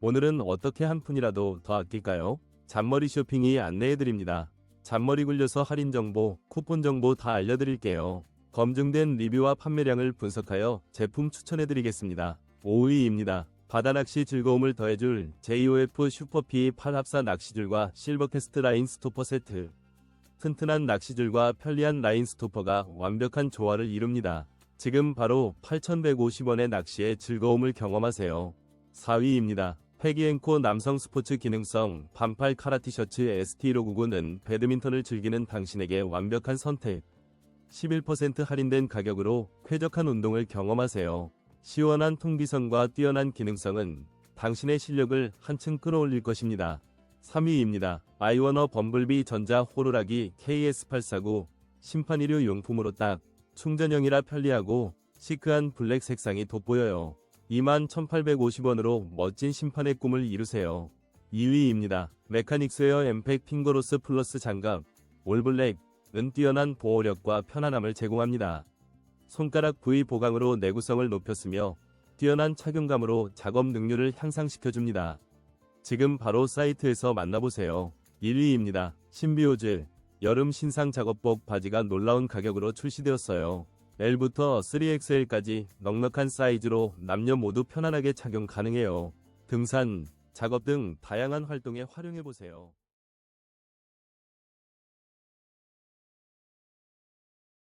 오늘은 어떻게 한 푼이라도 더 아낄까요? 잔머리 쇼핑이 안내해드립니다. 잔머리 굴려서 할인 정보, 쿠폰 정보 다 알려드릴게요. 검증된 리뷰와 판매량을 분석하여 제품 추천해드리겠습니다. 5위입니다. 바다낚시 즐거움을 더해줄 JOF 슈퍼피 8합사 낚시줄과 실버캐스트 라인 스토퍼 세트. 튼튼한 낚시줄과 편리한 라인 스토퍼가 완벽한 조화를 이룹니다. 지금 바로 8,150원의 낚시의 즐거움을 경험하세요. 4위입니다. 패기앤코 남성 스포츠 기능성 반팔 카라 티셔츠 ST159는 배드민턴을 즐기는 당신에게 완벽한 선택. 11% 할인된 가격으로 쾌적한 운동을 경험하세요. 시원한 통기성과 뛰어난 기능성은 당신의 실력을 한층 끌어올릴 것입니다. 3위입니다. 아이워너 범블비 전자 호루라기 KS849 심판의류 용품으로 딱 충전형이라 편리하고 시크한 블랙 색상이 돋보여요. 21,850원으로 멋진 심판의 꿈을 이루세요. 2위입니다. 메카닉스웨어 엠팩 핑거로스 플러스 장갑 올블랙 은 뛰어난 보호력과 편안함을 제공합니다. 손가락 부위 보강으로 내구성을 높였으며 뛰어난 착용감으로 작업 능률을 향상시켜줍니다. 지금 바로 사이트에서 만나보세요. 1위입니다. 신비오즈 여름 신상 작업복 바지가 놀라운 가격으로 출시되었어요. L부터 3XL까지 넉넉한 사이즈로 남녀 모두 편안하게 착용 가능해요. 등산, 작업 등 다양한 활동에 활용해보세요.